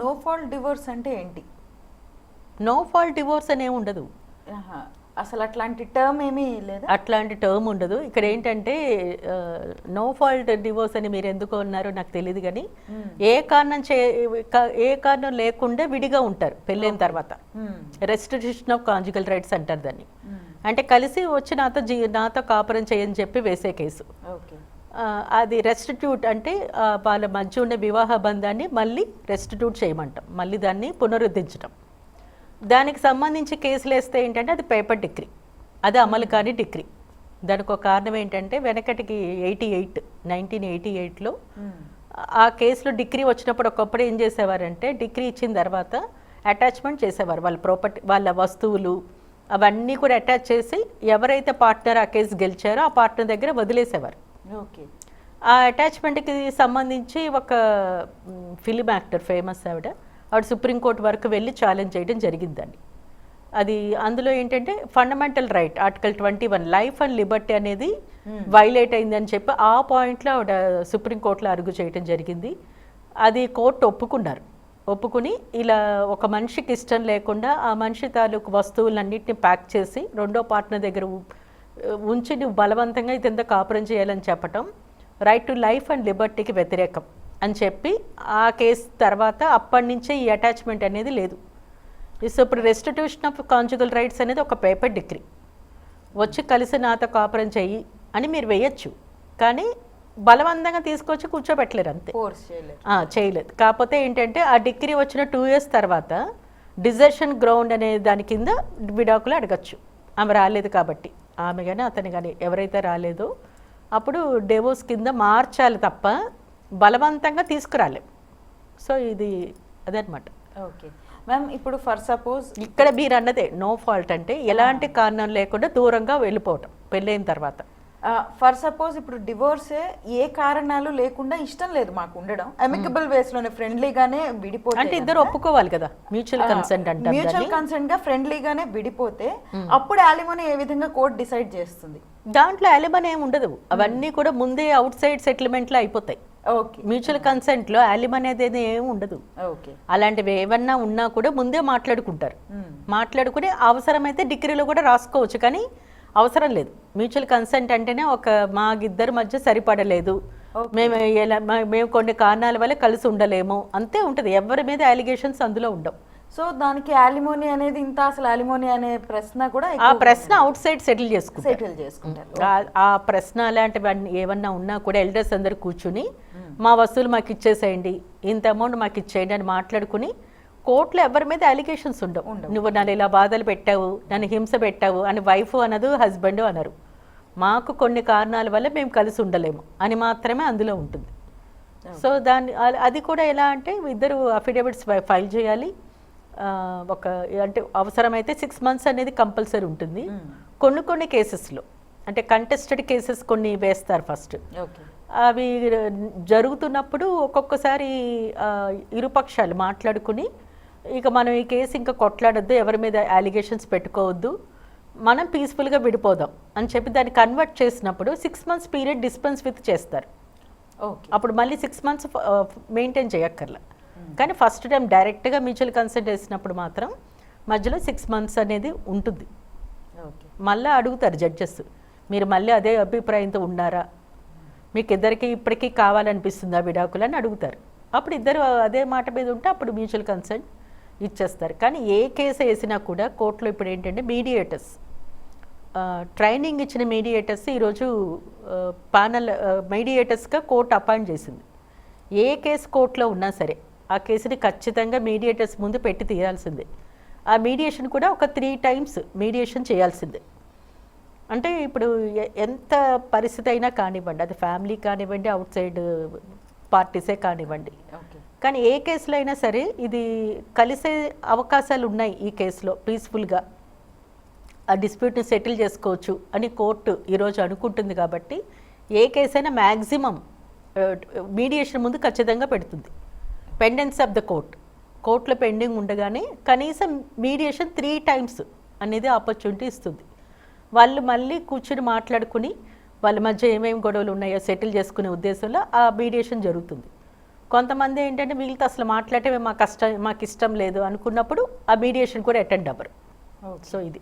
No fault divorce అంటే ఏంటి? No fault divorce అనే ఉండదు. అసలు అట్లాంటి టర్మ్ ఏమీ లేదా? అట్లాంటి టర్మ్ ఉండదు. ఇక్కడ ఏంటంటే నో ఫాల్ట్ డివోర్స్ అని మీరు ఎందుకు అన్నారో నాకు తెలియదు కానీ మ్మ్. ఏ కారణం చే ఏ కారణం లేకుండా విడిగా ఉంటారు పెళ్ళైన తర్వాత. రెస్ట్రిక్షన్ ఆఫ్ కాంజుగల్ రైట్స్ అంటారు దాన్ని. మ్మ్. అంటే కలిసి వచ్చి నాతో జీ నాతో కాపురం చేయని చెప్పి వేసే కేసు. ఓకే అది రెస్టిట్యూట్ అంటే వాళ్ళ మధ్య ఉండే వివాహ బంధాన్ని మళ్ళీ రెస్టిట్యూట్ చేయమంటాం. మళ్ళీ దాన్ని పునరుద్ధరించడం దానికి సంబంధించి కేసులు వేస్తే ఏంటంటే అది పేపర్ డిగ్రీ. అది అమలు కాని డిగ్రీ. దానికి ఒక కారణం ఏంటంటే వెనకటికి ఎయిటీ ఎయిట్ నైన్టీన్ ఎయిటీ ఎయిట్లో. ఆ కేసులో డిగ్రీ వచ్చినప్పుడు ఒకప్పుడు ఏం చేసేవారంటే డిగ్రీ ఇచ్చిన తర్వాత అటాచ్మెంట్ చేసేవారు. వాళ్ళ ప్రాపర్టీ వాళ్ళ వస్తువులు అవన్నీ కూడా అటాచ్ చేసి ఎవరైతే పార్ట్నర్ ఆ కేసు గెలిచారో ఆ పార్ట్నర్ దగ్గర వదిలేసేవారు. ఓకే. ఆ అటాచ్మెంట్కి సంబంధించి ఒక ఫిలిం యాక్టర్ ఫేమస్ ఆవిడ ఆవిడ సుప్రీంకోర్టు వరకు వెళ్ళి ఛాలెంజ్ చేయడం జరిగిందండి. అది అందులో ఏంటంటే fundamental right article twenty one life and liberty అనేది వైలేట్ అయిందని చెప్పి ఆ పాయింట్లో ఆవిడ సుప్రీంకోర్టులో అరుగు చేయడం జరిగింది. అది కోర్టు ఒప్పుకున్నారు. ఒప్పుకుని ఇలా ఒక మనిషికి ఇష్టం లేకుండా ఆ మనిషి తాలూకు వస్తువులన్నింటినీ ప్యాక్ చేసి రెండో పార్ట్నర్ దగ్గర ఉంచి నువ్వు బలవంతంగా ఇదంతా కాపురం చేయాలని చెప్పటం రైట్ టు లైఫ్ అండ్ లిబర్టీకి వ్యతిరేకం అని చెప్పి ఆ కేసు తర్వాత అప్పటి నుంచే ఈ అటాచ్మెంట్ అనేది లేదు. సో ఇప్పుడు రెస్టిట్యూషన్ ఆఫ్ కాన్జుగల్ రైట్స్ అనేది ఒక పేపర్ డిగ్రీ వచ్చి కలిసి నాతో కాపురం చెయ్యి అని మీరు వేయచ్చు. కానీ బలవంతంగా తీసుకొచ్చి కూర్చోబెట్టలేరు అంతే. చేయలేదు. కాకపోతే ఏంటంటే ఆ డిగ్రీ వచ్చిన టూ ఇయర్స్ తర్వాత డిజర్షన్ గ్రౌండ్ అనే దాని కింద విడాకులు అడగచ్చు. ఆమె రాలేదు కాబట్టి. ఆమె కానీ అతను కానీ ఎవరైతే రాలేదో అప్పుడు డెవోర్స్ కింద మార్చాలి తప్ప బలవంతంగా తీసుకురాలేం. సో ఇది అదనమాట ఓకే. మ్యామ్ ఇప్పుడు ఫర్ సపోజ్ ఇక్కడ మీరు అన్నదే నో ఫాల్ట్ అంటే ఎలాంటి కారణం లేకుండా దూరంగా వెళ్ళిపోవటం పెళ్ళైన తర్వాత. ఫర్ సపోజ్ ఇప్పుడు డివోర్సే ఏ కారణాలు లేకుండా ఇష్టం లేదు మాకు ఉండడం. అమికబుల్ వేస్లోనే ఫ్రెండ్లీగానే విడిపోతే అంటే ఇద్దరు ఒప్పుకోవాలి కదా? మ్యూచువల్ కన్సెంట్ అంటారు మ్యూచువల్. కన్సెంట్గా ఫ్రెండ్లీగానే విడిపోతే అప్పుడు అలిమోని ఏ విధంగా కోర్ట్ డిసైడ్ చేస్తుంది? దాంట్లో అలిమన్ ఏమి ఉండదు. అవన్నీ కూడా ముందే అవుట్ సైడ్ సెటిల్మెంట్లో అయిపోతాయి. ఓకే. మ్యూచువల్ కన్సెంట్లో అలిమన్ అనేది ఏమి ఉండదు. ఓకే. అలాంటివి ఏమన్నా ఉన్నా కూడా ముందే మాట్లాడుకుంటారు. మాట్లాడుకుని అవసరమైతే డిగ్రీలో కూడా రాసుకోవచ్చు. కానీ అవసరం లేదు. మ్యూచువల్ కన్సెంట్ అంటేనే ఒక మా ఇద్దరి మధ్య సరిపడలేదు. మేము ఎలా మేము కొన్ని కారణాల వల్ల కలిసి ఉండలేము. అంతే ఉంటుంది. ఎవరి మీద అలిగేషన్స్ అందులో ఉండవు. సో దానికి అలిమోని అనేది ఇంత అసలు అలిమోని అనే ప్రశ్న కూడా ఆ ప్రశ్న అవుట్ సైడ్ సెటిల్ చేసుకుంటారు. సెటిల్ చేసుకుంటారు. ఆ- ఆ ప్రశ్న అలాంటివన్నీ ఏమన్నా ఉన్నా కూడా ఎల్డర్స్ అందరు కూర్చుని మా వస్తువులు మాకు ఇచ్చేసేయండి. ఇంత అమౌంట్ మాకు ఇచ్చేయండి అని మాట్లాడుకుని కోర్టులో ఎవరి మీద అలిగేషన్స్ ఉండవు. నువ్వు నన్ను ఇలా బాధలు పెట్టావు నన్ను హింస పెట్టావు అని వైఫ్ అనదు హస్బెండ్ అనరు. మాకు కొన్ని కారణాల వల్ల మేము కలిసి ఉండలేము అని మాత్రమే అందులో ఉంటుంది. సో దాన్ని అది కూడా ఎలా అంటే ఇద్దరు అఫిడవిట్స్ ఫైల్ చేయాలి. ఒక అంటే అవసరమైతే సిక్స్ మంత్స్ అనేది కంపల్సరీ ఉంటుంది. కొన్ని కొన్ని కేసెస్లో అంటే కంటెస్టెడ్ కేసెస్ కొన్ని వేస్తారు ఫస్ట్ అవి జరుగుతున్నప్పుడు ఒక్కొక్కసారి ఇరుపక్షాలు మాట్లాడుకుని ఇక మనం ఈ కేసు ఇంకా కొట్లాడొద్దు ఎవరి మీద అలిగేషన్స్ పెట్టుకోవద్దు. మనం పీస్ఫుల్గా విడిపోదాం అని చెప్పి దాన్ని కన్వర్ట్ చేసినప్పుడు six months period dispense with చేస్తారు. ఓకే అప్పుడు మళ్ళీ సిక్స్ మంత్స్ మెయింటైన్ చేయక్కర్లా. కానీ ఫస్ట్ టైం డైరెక్ట్గా మ్యూచువల్ కన్సెంట్ వేసినప్పుడు మాత్రం మధ్యలో సిక్స్ మంత్స్ అనేది ఉంటుంది. మళ్ళీ అడుగుతారు జడ్జెస్ మీరు మళ్ళీ అదే అభిప్రాయంతో ఉన్నారా? మీకు ఇద్దరికి ఇప్పటికీ కావాలనిపిస్తుందా విడాకులు అని అడుగుతారు. అప్పుడు ఇద్దరు అదే మాట మీద ఉంటే అప్పుడు మ్యూచువల్ కన్సెంట్ ఇచ్చేస్తారు. కానీ ఏ కేసు వేసినా కూడా కోర్టులో ఇప్పుడు ఏంటంటే మీడియేటర్స్ ట్రైనింగ్ ఇచ్చిన మీడియేటర్స్ ఈరోజు పానల్ మీడియేటర్స్గా కోర్టు అపాయింట్ చేసింది. ఏ కేసు కోర్టులో ఉన్నా సరే ఆ కేసుని ఖచ్చితంగా మీడియేటర్స్ ముందు పెట్టి తీయాల్సిందే ఆ మీడియేషన్ కూడా ఒక త్రీ టైమ్స్ మీడియేషన్ చేయాల్సిందే. అంటే ఇప్పుడు ఎంత పరిస్థితి అయినా కానివ్వండి అది ఫ్యామిలీ కానివ్వండి అవుట్ సైడ్ పార్టీసే కానివ్వండి. ఓకే. కానీ ఏ కేసులో అయినా సరే ఇది కలిసే అవకాశాలు ఉన్నాయి ఈ కేసులో పీస్ఫుల్గా ఆ డిస్ప్యూట్ని సెటిల్ చేసుకోవచ్చు అని కోర్టు ఈరోజు అనుకుంటుంది కాబట్టి ఏ కేసైనా మ్యాక్సిమం మీడియేషన్ ముందు ఖచ్చితంగా పెడుతుంది. పెండెన్స్ ఆఫ్ ద కోర్ట్ కోర్టులో పెండింగ్ ఉండగానే కనీసం మీడియేషన్ త్రీ టైమ్స్ అనేది ఆపర్చునిటీ ఇస్తుంది. వాళ్ళు మళ్ళీ కూర్చుని మాట్లాడుకుని వాళ్ళ మధ్య ఏమేమి గొడవలు ఉన్నాయో సెటిల్ చేసుకునే ఉద్దేశంలో ఆ మీడియేషన్ జరుగుతుంది. కొంతమంది ఏంటంటే వీళ్ళతో అసలు మాట్లాడటమే మాకు కష్టం మాకు ఇష్టం లేదు అనుకున్నప్పుడు ఆ మీడియేషన్ కూడా అటెండ్ అవ్వరు. సో ఇది.